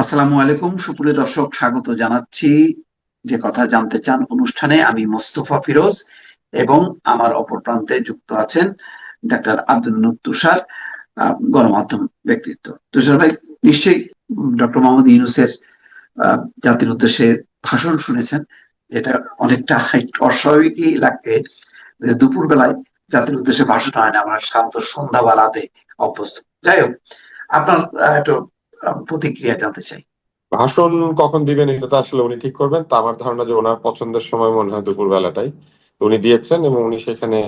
আসসালামু আলাইকুম, সুপ্রিয় দর্শক, স্বাগত জানাচ্ছি। যে কথা জানতে চান অনুষ্ঠানে আমি মোস্তফা ফিরোজ এবং আমার অপর প্রান্তে যুক্ত আছেন ডাক্তার আব্দুল তুষার গণমাধ্যম ব্যক্তিত্ব। তুষার ভাই, নিশ্চয়ই ডক্টর মোহাম্মদ ইউনুসের জাতির উদ্দেশ্যে ভাষণ শুনেছেন। যেটা অনেকটা অস্বাভাবিকই লাগে যে দুপুর বেলায় জাতির উদ্দেশ্যে ভাষণ হয় না, আমরা সাধারণত সন্ধ্যা বা রাতে অভ্যস্ত। যাই হোক, আপনার একটু প্রতিক্রিয়া জানতে চাই। ভাষণ কখন দিবেন এটা তো আসলে উনি ঠিক করবেন। তা আমার ধারণা যে ওনার পছন্দের সময় মনে হয় দুপুর বেলাটাই উনি দিয়েছেন এবং উনি সেখানে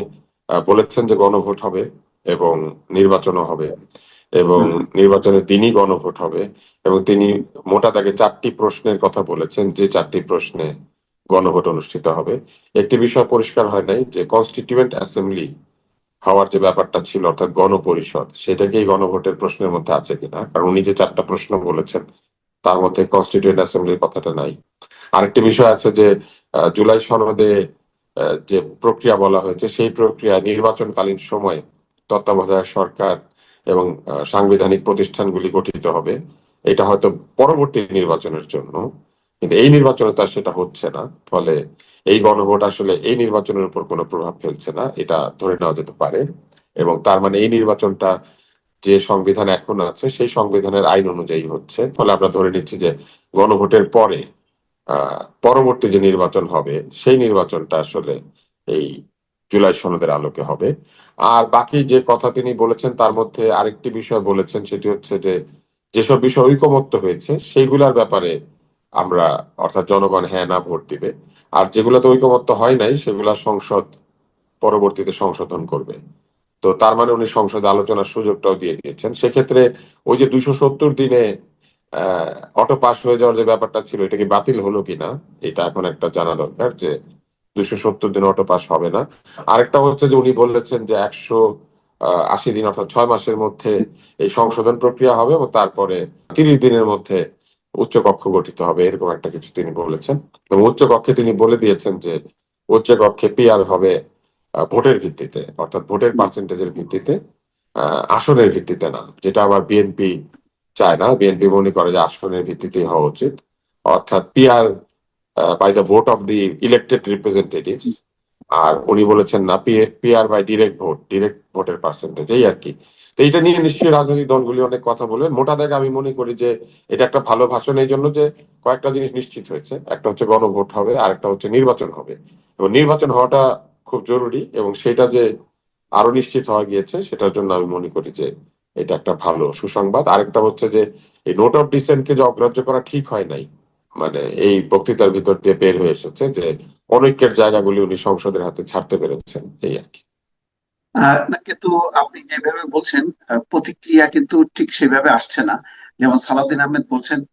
বলেছেন যে গণভোট হবে এবং নির্বাচনও হবে এবং। নির্বাচনের দিনই গণভোট হবে এবং তিনি মোটা দাগে চারটি প্রশ্নের কথা বলেছেন যে চারটি প্রশ্নে গণভোট অনুষ্ঠিত হবে। একটি বিষয় পরিষ্কার হয় নাই যে কনস্টিটিউয়েন্ট অ্যাসেম্বলি হওয়ার যে ব্যাপারটা ছিল, অর্থাৎ গণপরিষদ সেটা কি এই গণভোটের প্রশ্নের মধ্যে আছে কিনা? কারণ উনি যে চারটা প্রশ্ন বলেছেন, তার মধ্যে কনস্টিটিউয়েন্ট অ্যাসেম্বলির কথাটা নাই। আরেকটি বিষয় আছে যে জুলাই সনদে যে প্রক্রিয়া বলা হয়েছে, সেই প্রক্রিয়া নির্বাচনকালীন সময়ে তত্ত্বাবধায়ক সরকার এবং সাংবিধানিক প্রতিষ্ঠানগুলি গঠিত হবে। এটা হয়তো পরবর্তী নির্বাচনের জন্য। কিন্তু এই নির্বাচনে তার সেটা হচ্ছে না। ফলে এই গণভোট আসলে এই নির্বাচনের উপর কোনো প্রভাব ফেলছে না, এটা ধরে নেওয়া যেতে পারে। এবং তার মানে এই নির্বাচনটা যে সংবিধান এখন আছে, সেই সংবিধানের আইন অনুযায়ী হচ্ছে। ফলে আমরা ধরে নিচ্ছি যে গণভোটের পরে পরবর্তী যে নির্বাচন হবে, সেই নির্বাচনটা আসলে এই জুলাই সনদের আলোকে হবে। আর বাকি যে কথা তিনি বলেছেন, তার মধ্যে আরেকটি বিষয় বলেছেন, সেটি হচ্ছে যে যেসব বিষয় ঐকমত্য হয়েছে, সেইগুলার ব্যাপারে আমরা, অর্থাৎ জনগণ হ্যাঁ না ভোট দিবে। আর যেগুলোতে ঐকমত্য হয় নাই, সেগুলা সংসদ, পরবর্তীতে সংশোধন করবে। তো তার মানে উনি সংসদে আলোচনার সুযোগটাও দিয়ে দিয়েছেন। সেক্ষেত্রে ওই যে দুইশো সত্তর দিনে অটো পাস হয়ে যাওয়ার যে ব্যাপারটা ছিল, এটা কি বাতিল হলো কিনা, এটা এখন একটা জানা দরকার যে দুইশো সত্তর দিন অটো পাস হবে না। আরেকটা হচ্ছে যে উনি বলেছেন যে একশো আশি দিন, অর্থাৎ ছয় মাসের মধ্যে এই সংশোধন প্রক্রিয়া হবে এবং তারপরে তিরিশ দিনের মধ্যে উচ্চ কক্ষ গঠিত হবে, এরকম একটা কিছু তিনি বলেছেন। এবং উচ্চ কক্ষে তিনি বলে দিয়েছেন যে উচ্চ কক্ষে পিআর হবে ভোটের ভিত্তিতে, অর্থাৎ ভোটের পার্সেন্টেজের ভিত্তিতে আসনের ভিত্তিতে না, যেটা আবার বিএনপি চায় না। বিএনপি মনে করে যে আসনের ভিত্তিতেই হওয়া উচিত। অর্থাৎ PR by the vote of the elected representatives আর উনি বলেছেন না PR by direct vote direct ভোটের পার্সেন্টেজ এই আর কি। তো এটা নিয়ে নিশ্চয়ই রাজনৈতিক দলগুলি অনেক কথা বলবেন মোটা দাগে আমি মনে করি যে এটা একটা ভালো ভাষণ, এই জন্য যে কয়েকটা জিনিস নিশ্চিত হয়েছে। একটা হচ্ছে গণভোট হবে, আর একটা হচ্ছে নির্বাচন হবে। এবং নির্বাচন হওয়াটা খুব জরুরি এবং সেটা যে আরও নিশ্চিত হওয়া গিয়েছে, সেটার জন্য আমি মনে করি যে এটা একটা ভালো সুসংবাদ। আরেকটা হচ্ছে যে এই নোট অফ ডিসেন্টকে যে অগ্রাহ্য করা ঠিক হয় নাই মানে এই বক্তৃতার ভিতর দিয়ে বের হয়ে এসেছে যে অনৈক্যের জায়গাগুলি উনি সংসদের হাতে ছাড়তে পেরেছেন, এই আর কি। কিন্তু আপনি যেভাবে বলছেন প্রতিক্রিয়া কিন্তু ঠিক সেভাবে আসছে না। যেমন সালাদিন আহমেদ বলছেন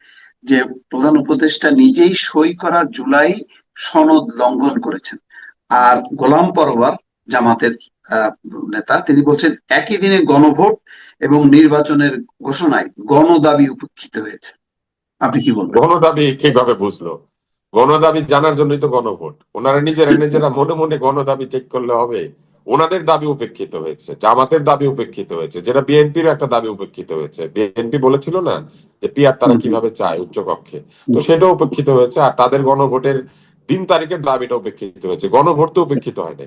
যে, প্রধান উপদেষ্টা নিজেই সই করা জুলাই সনদ লঙ্ঘন করেছেন। আর গোলাম পরোয়ার জামাতের নেতা, তিনি বলছেন, একই দিনে গণভোট এবং নির্বাচনের ঘোষণায় গণদাবি উপেক্ষিত হয়েছে। আপনি কি বলবেন? গণদাবি কীভাবে বুঝলো? গণদাবি জানার জন্যই তো গণভোট। ওনারা নিজেরা নিজেরা মনে মনে গণদাবি ঠিক করলে হবে। ওনাদের দাবি উপেক্ষিত হয়েছে জামাতের দাবি উপেক্ষিত হয়েছে যেটা বিএনপির একটা দাবি উপেক্ষিত হয়েছে। বিএনপি বলেছিল না যে পিয়ার তারা কীভাবে চায় উচ্চ কক্ষে তো সেটাও উপেক্ষিত হয়েছে আর তাদের গণভোটের দিন তারিখের দাবিটা উপেক্ষিত হয়েছে। গণভোট তো উপেক্ষিত হয়নি।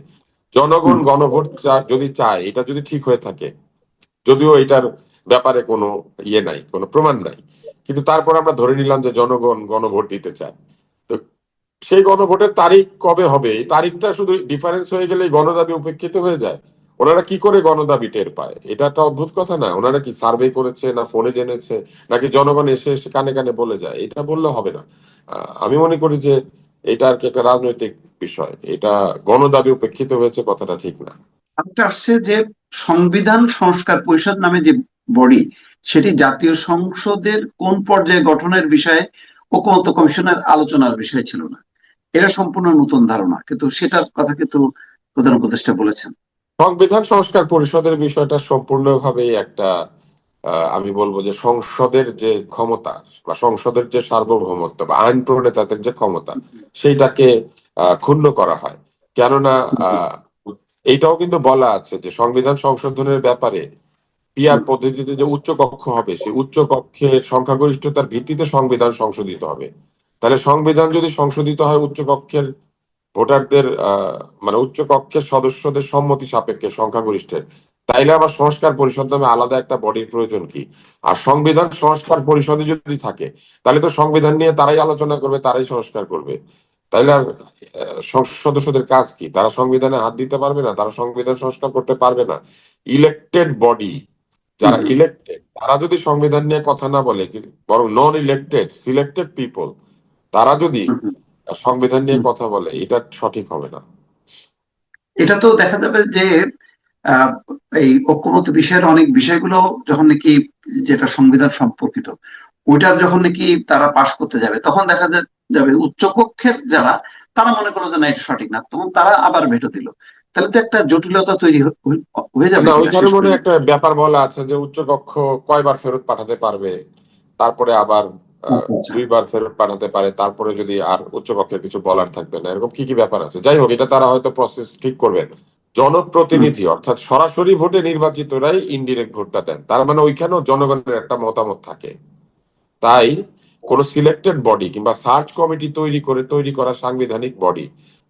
জনগণ গণভোট যদি চায় এটা যদি ঠিক হয়ে থাকে যদিও এটার ব্যাপারে কোনো ইয়ে নাই কোনো প্রমাণ নাই। কিন্তু তারপর আমরা ধরে নিলাম যে জনগণ গণভোট দিতে চায়। সেই গণভোটের তারিখ কবে হবে? এই তারিখটা শুধু ডিফারেন্স হয়ে গেলে গণদাবি উপেক্ষিত হয়ে যায়। ওনারা কি করে গণদাবি টের পায়? এটা একটা অদ্ভুত কথা না? ওনারা কি সার্ভে করেছে না ফোনে জেনেছে? নাকি জনগণ এসে এসে কানে কানে বলে যায়? এটা বললে হবে না। আমি মনে করি যে এটা আর কি একটা রাজনৈতিক বিষয়। এটা গণদাবি উপেক্ষিত হয়েছে কথাটা ঠিক না। আসছে যে সংবিধান সংস্কার পরিষদ নামে যে বডি, সেটি জাতীয় সংসদের কোন পর্যায়ে গঠনের বিষয়ে ঐকমত্য কমিশনের আলোচনার বিষয় ছিল না। এটা সম্পূর্ণ নতুন ধারণা, কিন্তু সেটার কথা কিন্তু প্রধান উপদেষ্টা বলেছেন। সংবিধান সংস্কার পরিষদের বিষয়টা সম্পূর্ণভাবে একটা আমি বলব যে সংসদের যে ক্ষমতা বা সংসদের যে সার্বভৌমত্ব বা আইন প্রণেতাদের যে ক্ষমতা, সেইটাকে ক্ষুণ্ণ করা হয়। কেননা এইটাও কিন্তু বলা আছে যে সংবিধান সংশোধনের ব্যাপারে পিয়ার পদ্ধতিতে যে উচ্চ কক্ষ হবে, সেই উচ্চ কক্ষের সংখ্যাগরিষ্ঠতার ভিত্তিতে সংবিধান সংশোধিত হবে। তাহলে সংবিধান যদি সংশোধিত হয় উচ্চ কক্ষের ভোটারদের মানে উচ্চ কক্ষের সদস্যদের সম্মতি সাপেক্ষে সংখ্যাগরিষ্ঠের। তাইলে আবার সংস্কার পরিষদ নামে আলাদা একটা বডির প্রয়োজন কি? আর সংবিধান সংস্কার পরিষদে যদি থাকে তাহলে তো সংবিধান নিয়ে তারাই আলোচনা করবে তারাই সংস্কার করবে। তাইলে আর সংসদ সদস্যদের কাজ কি? তারা সংবিধানে হাত দিতে পারবে না? তারা সংবিধান সংস্কার করতে পারবে না? ইলেকটেড বডি যারা। ইলেকটেড তারা যদি সংবিধান নিয়ে কথা না বলে বরং নন ইলেকটেড সিলেক্টেড পিপল তারা যদি। সংবিধান নিয়ে কথা বলে এটা সঠিক হবে না। এটা তো দেখা যাবে যে এই ঐক্যমত বিষয়ের অনেক বিষয়গুলো যখন নাকি যেটা সংবিধান সম্পর্কিত ওইটার যখন নাকি তারা পাশ করতে যাবে তখন দেখা যাবে উচ্চকক্ষের যারা তারা মনে করল যে না এটা সঠিক না। তখন তারা আবার ভেটো দিল। তাহলে তো একটা জটিলতা তৈরি হয়ে যাবে না ওইখানে মনে একটা ব্যাপার বলা আছে যে উচ্চ কক্ষ কয়বার ফেরত পাঠাতে পারবে তারপরে আবার। দুইবার ফেরত পাঠাতে পারে তারপরে যদি আর উচ্চ কক্ষের কিছু বলার থাকবে না এরকম কি কি ব্যাপার আছে? যাই হোক এটা তারা হয়তো প্রসেস ঠিক করবেন জনপ্রতিনিধি অর্থাৎ সরাসরি ভোটে নির্বাচিতরাই ইনডিরেক্ট ভোটটা দেন। তার মানে ওইখানেও জনগণের একটা মতামত থাকে। তাই কোন সিলেক্টেড বডি কিংবা সার্চ কমিটি তৈরি করে তৈরি করা সাংবিধানিক বডি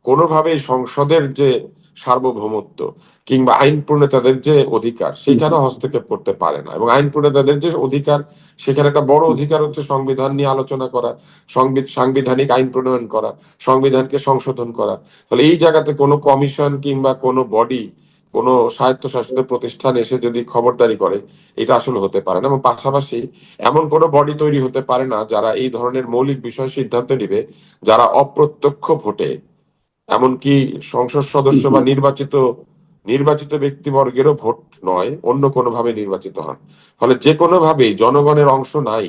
কোনোভাবেই সংসদের যে সার্বভৌমত্ব কিংবা আইন প্রণেতাদের যে অধিকার সেখানে হস্তক্ষেপ করতে পারে না এবং আইন প্রণেতাদের যে অধিকার সেখানে একটা বড় অধিকার হচ্ছে সংবিধান নিয়ে আলোচনা করা সংবিধ- সাংবিধানিক আইন প্রণয়ন করা সংবিধানকে সংশোধন করা। তাহলে এই জায়গাতে কোনো কমিশন কিংবা কোনো বডি কোনো স্বায়ত্তশাসিত প্রতিষ্ঠান এসে যদি খবরদারি করে এটা আসলে হতে পারে না। এবং পাশাপাশি এমন কোনো বডি তৈরি হতে পারে না যারা এই ধরনের মৌলিক বিষয় সিদ্ধান্ত নিবে যারা অপ্রত্যক্ষ ভোটে এমনকি সংসদ সদস্য বা নির্বাচিত নির্বাচিত ব্যক্তিবর্গেরও ভোট নয়, অন্য কোনোভাবে নির্বাচিত হন। ফলে যে কোনোভাবেই জনগণের অংশ নাই,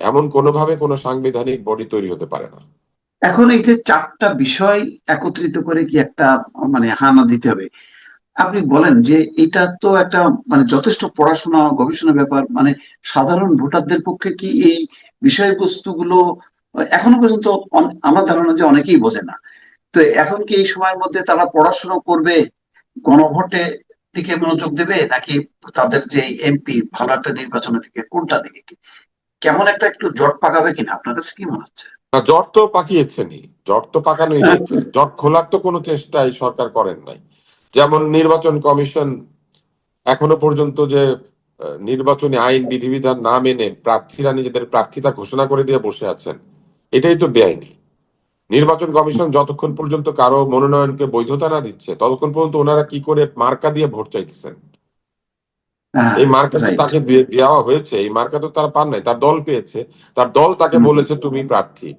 এমন কোনোভাবে কোনো সাংবিধানিক বডি তৈরি হতে পারে না। এখন এই যে চারটা বিষয় একত্রিত করে কি একটা মানে হানা দিতে হবে। আপনি বলেন যে এটা তো একটা মানে যথেষ্ট পড়াশোনা, গবেষণা ব্যাপার মানে সাধারণ ভোটারদের পক্ষে কি এই বিষয়বস্তুগুলো, এখনও পর্যন্ত আমার ধারণা যে অনেকেই বোঝে না। তো এখন কি এই সময়ের মধ্যে তারা পড়াশোনা করবে? গণভোটে দিকে মনোযোগ দেবে? নাকি তাদের যে এমপি ভালো একটা নির্বাচনের দিকে কোনটা দিকে কেমন একটা একটু জট পাকাবে কিনা? আপনার কাছে কি মনে হচ্ছে? না জট তো পাকিয়েছেনি জট তো পাকানোই হয়েছে জট খোলার তো কোনো চেষ্টাই সরকার করেন নাই। যেমন নির্বাচন কমিশন এখনও পর্যন্ত যে নির্বাচনী আইন বিধিবিধান না মেনে প্রার্থীরা নিজেদের প্রার্থিতা ঘোষণা করে দিয়ে বসে আছেন এটাই তো বেআইনি। নির্বাচন কমিশন যতক্ষণ পর্যন্ত কারও মনোনয়নকে বৈধতা না দিচ্ছে ততক্ষণ পর্যন্ত ওনারা কি করে মার্কা দিয়ে ভোট চাইতেছেন? হ্যাঁ, এই মার্কা তো তাকে দেওয়া হয়েছে এই মার্কা তো তারা পান নাই তার দল পেয়েছে তার দল তাকে বলেছে তুমি প্রার্থী।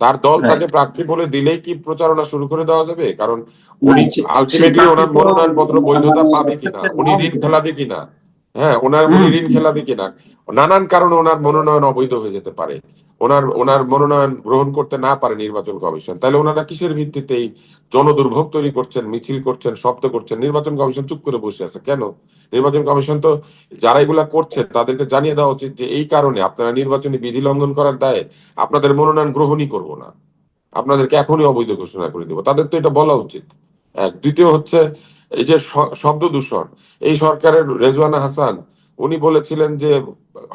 তার দল তাকে প্রার্থী বলে দিলেই কি প্রচারণা শুরু করে দেওয়া যাবে? কারণ উনি আলটিমেটলি ওনার মনোনয়ন পত্র বৈধতা পাবে কিনা? উনি ঋণ খেলাবে কিনা? হ্যাঁ ওনার উনি ঋণ। খেলাবে কিনা? নানান কারণে ওনার মনোনয়ন অবৈধ হয়ে যেতে পারে। ওনার ওনার মনোনয়ন গ্রহণ করতে না পারে নির্বাচন কমিশন। তাহলে ওনারা কিসের ভিত্তিতে এই জনদুর্ভোগ তৈরি করছেন, মিছিল করছেন, শব্দ করছেন? নির্বাচন কমিশন চুপ করে বসে আছে কেন? নির্বাচন কমিশন তো যারা এগুলা করছেন তাদেরকে জানিয়ে দেওয়া উচিত যে এই কারণে আপনারা নির্বাচনী বিধি লঙ্ঘন করার দায়ে আপনাদের মনোনয়ন গ্রহণই করব না। আপনাদেরকে এখনই অবৈধ ঘোষণা করে দিব। তাদের তো এটা বলা উচিত। এক। দ্বিতীয় হচ্ছে, এই যে শব্দ দূষণ, এই সরকারের রেজওয়ানা হাসান, উনি বলেছিলেন যে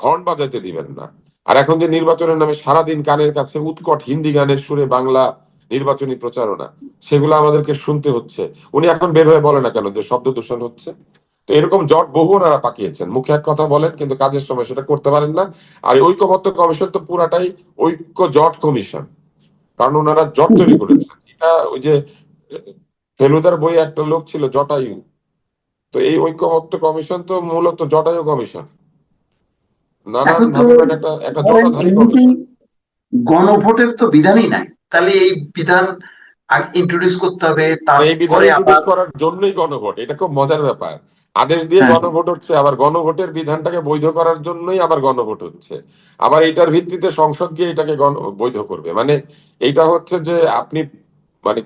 হর্ন বাজাইতে দিবেন না। আর এখন যে নির্বাচনের নামে সারাদিন কানের কাছে উৎকট হিন্দি গানের সুরে বাংলা নির্বাচনী প্রচারণা, সেগুলো আমাদেরকে শুনতে হচ্ছে। উনি এখন বের হয়ে বলে না কেন যে শব্দ দূষণ হচ্ছে? তো এরকম জট বহু ওনারা পাকিয়েছেন। মুখে এক কথা বলেন, কিন্তু কাজের সময় সেটা করতে পারেন না। আর ঐক্যবদ্ধ কমিশন তো পুরাটাই ঐক্য জট কমিশন। কারণ ওনারা জট তৈরি করেছেন। এটা ওই যে ফেলুদার বই একটা লোক ছিল, জটায়ু। তো এই ঐক্যবদ্ধ কমিশন তো মূলত জটায়ু কমিশন। গণভোটের তো বিধানই নাই। তাহলে এই বিধান ইন্ট্রোডিউস করতে হবে তারপরে করার জন্যই গণভোট এটা খুব মজার ব্যাপার। আদেশ দিয়ে হ্যাঁ। গণভোট হচ্ছে আবার গণভোটের বিধানটাকে বৈধ করার জন্যই আবার গণভোট হচ্ছে। আবার এটার ভিত্তিতে সংসদ গিয়ে এটাকে গণ- বৈধ করবে। মানে এইটা হচ্ছে যে আপনি মানে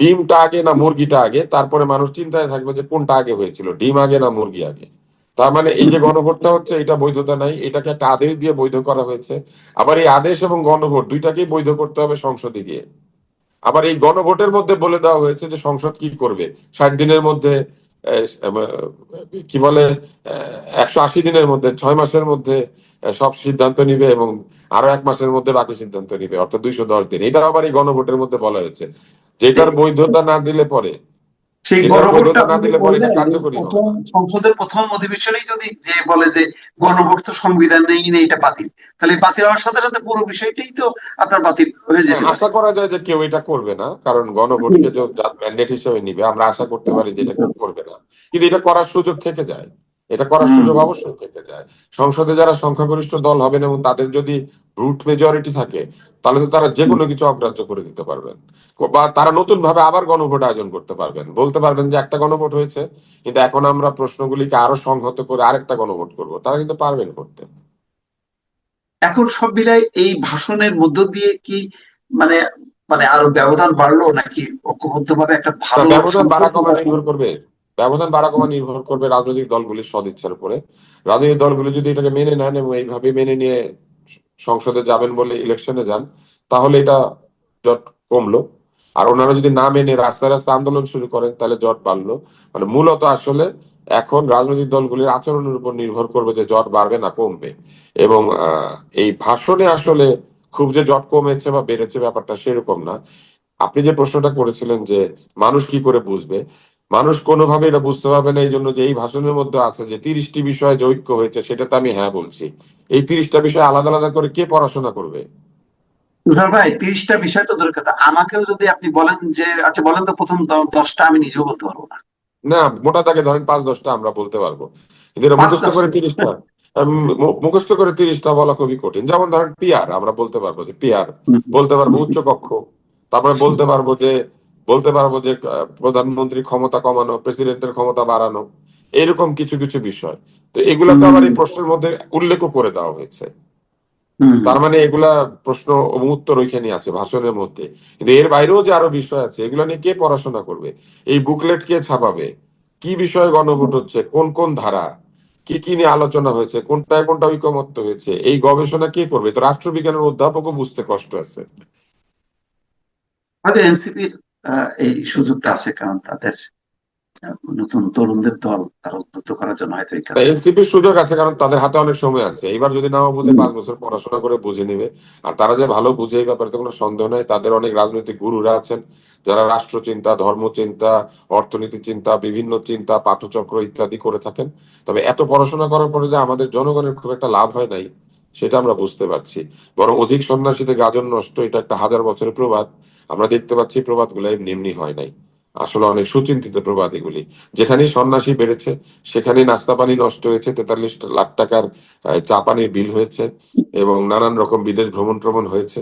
ডিমটা আগে না মুরগিটা আগে তারপরে মানুষ চিন্তায় থাকবে যে কোনটা আগে হয়েছিল ডিম আগে না মুরগি আগে। তার মানে এই যে গণভোটটা হচ্ছে এটা বৈধতা নাই এটাকে একটা আদেশ দিয়ে বৈধ করা হয়েছে। আবার এই আদেশ এবং গণভোট দুইটাকেই বৈধ করতে হবে সংসদে গিয়ে। আবার এই গণভোটের মধ্যে বলে দেওয়া হয়েছে যে সংসদ কি করবে? ষাট দিনের মধ্যে কি বলে একশো আশি দিনের মধ্যে ছয় মাসের মধ্যে সব সিদ্ধান্ত নিবে এবং আরও এক মাসের মধ্যে বাকি সিদ্ধান্ত নিবে অর্থাৎ দুইশো দশ দিন। এটা আবার এই গণভোটের মধ্যে বলা হয়েছে। যেটার বৈধতা না দিলে পরে সেই গণভোটটা না সংসদের প্রথম অধিবেশনেই যদি যে বলে যে গণভোট তো সংবিধান নেই নেই এটা বাতিল তাহলে বাতিল হওয়ার সাথে সাথে পুরো বিষয়টাই তো আপনার বাতিল হয়ে যেতে হ্যাঁ, আশা করা যায় যে কেউ এটা করবে না কারণ গণভোটকে ম্যান্ডেট হিসেবে নিবে আমরা আশা করতে পারি যে এটা করবে না। কিন্তু এটা করার সুযোগ থেকে যায়। এটা করার সুযোগ অবশ্যই থেকে যায় সংসদে যারা সংখ্যাগরিষ্ঠ দল হবেন এবং তাদের যদি রুট মেজরিটি থাকে তাহলে তো তারা যে কোনো কিছু অগ্রাহ্য করে দিতে পারবেন। বা তারা নতুন ভাবে আবার গণভোট আয়োজন করতে পারবেন। বলতে পারবেন যে একটা গণভোট হয়েছে কিন্তু এখন আমরা প্রশ্নগুলিকে আরও সংহত করে আরেকটা গণভোট করব। তারা কিন্তু পারবেন করতে। এখন সব মিলাই এই ভাষণের মধ্য দিয়ে কি মানে মানে আরও ব্যবধান বাড়লো নাকি ঐক্যবদ্ধ ভাবে একটা ভালো ব্যবধান বাড়া কমা নির্ভর করবে। ব্যবধান বাড়া কমা নির্ভর করবে রাজনৈতিক দলগুলির সদিচ্ছার উপরে। রাজনৈতিক দলগুলি যদি এটাকে মেনে নেন এবং এইভাবে মেনে নিয়ে সংসদে যাবেন বলে ইলেকশনে যান, তাহলে এটা জট কমলো। আর ওনারা যদি না মেনে রাস্তায় রাস্তায় আন্দোলন শুরু করেন, তাহলে জট বাড়লো। মানে মূলত আসলে এখন রাজনৈতিক দলগুলির আচরণের উপর নির্ভর করবে যে জট বাড়বে না কমবে। এবং এই ভাষণে আসলে খুব যে জট কমেছে বা বেড়েছে ব্যাপারটা সেরকম না। আপনি যে প্রশ্নটা করেছিলেন যে মানুষ কি করে বুঝবে মানুষ কোনোভাবে এটা বুঝতে পারবে না এই জন্য যে এই ভাষণের মধ্যে আছে যে তিরিশটি বিষয়ে যে ঐক্য হয়েছে সেটাতে আমি হ্যাঁ বলছি। এই তিরিশটা বিষয় আলাদা আলাদা করে কে পড়াশোনা করবে? তুষার ভাই তিরিশটা বিষয় তো দূরের কথা আমাকেও যদি আপনি বলেন যে আচ্ছা বলেন তো প্রথম দশটা আমি নিজেও বলতে পারব না। না মোটা তাকে ধরেন পাঁচ দশটা আমরা বলতে পারব। কিন্তু মুখস্থ করে তিরিশটা। মুখস্থ করে তিরিশটা বলা খুবই কঠিন। যেমন ধরেন পিয়ার আমরা বলতে পারব যে পিয়ার বলতে পারব উচ্চ কক্ষ তারপরে বলতে পারব যে বলতে পারব যে প্রধানমন্ত্রী ক্ষমতা কমানো প্রেসিডেন্টের ক্ষমতা বাড়ানো এরকম কিছু কিছু বিষয়। তো এগুলা তো আবার এই প্রশ্নের মধ্যে উল্লেখও করে দেওয়া হয়েছে। তার মানে এগুলা প্রশ্ন উত্তর ওইখানে আছে ভাষণের মধ্যে। কিন্তু এর বাইরেও যে আরও বিষয় আছে এগুলো নিয়ে কে পড়াশোনা করবে? এই বুকলেট কে ছাপাবে? কি বিষয়ে গণভোট হচ্ছে? কোন কোন ধারা? কি কি নিয়ে আলোচনা হয়েছে? কোনটায় কোনটা ঐকমত্য হয়েছে? এই গবেষণা কে করবে? তো রাষ্ট্রবিজ্ঞানের অধ্যাপকও বুঝতে কষ্ট আছে। হয়তো এনসিপির এই সুযোগটা আছে কারণ তাদের নতুন তরুণদের দল তারা উদ্বুদ্ধ করার জন্য হয়তো এই কাজ এনসিপির সুযোগ আছে কারণ তাদের হাতে অনেক সময় আছে। এবার যদি নাও বুঝে পাঁচ বছর পড়াশোনা করে বুঝে নিবে। আর তারা যে ভালো বুঝে এই ব্যাপারে তো কোনো সন্দেহ নাই। তাদের অনেক রাজনৈতিক গুরুরা আছেন যারা রাষ্ট্র চিন্তা ধর্ম চিন্তা অর্থনীতি চিন্তা বিভিন্ন চিন্তা পাঠচক্র ইত্যাদি করে থাকেন। তবে এত পড়াশোনা করার পরে যে আমাদের জনগণের খুব একটা লাভ হয় নাই সেটা আমরা বুঝতে পারছি। বরং অধিক সন্ন্যাসীতে গাজন নষ্ট এটা একটা হাজার বছরের প্রবাদ। আমরা দেখতে পাচ্ছি প্রবাদগুলো এমনি হয় নাই। আসলে অনেক সুচিন্তিত প্রবাদ এগুলি। যেখানে সন্ন্যাসী বেড়েছে সেখানে নাস্তা পানি নষ্ট হয়েছে, তেতাল্লিশ লাখ টাকার চা পানির বিল হয়েছে এবং নানান রকম বিদেশ ভ্রমণ ট্রমণ হয়েছে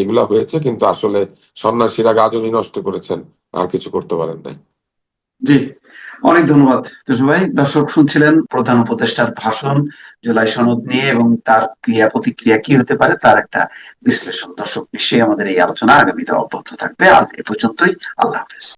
এগুলা হয়েছে কিন্তু আসলে সন্ন্যাসীরা গাজনই নষ্ট করেছেন, আর কিছু করতে পারেন নাই। জি। অনেক ধন্যবাদ ভাই। দর্শক শুনছিলেন প্রধান উপদেষ্টার ভাষণ, জুলাই সনদ নিয়ে এবং তার ক্রিয়া প্রতিক্রিয়া কি হতে পারে তার একটা বিশ্লেষণ। দর্শক, নিশ্চয়ই আমাদের এই আলোচনা আগামীতে অব্যাহত থাকবে। আজ এ পর্যন্তই। আল্লাহ হাফেজ।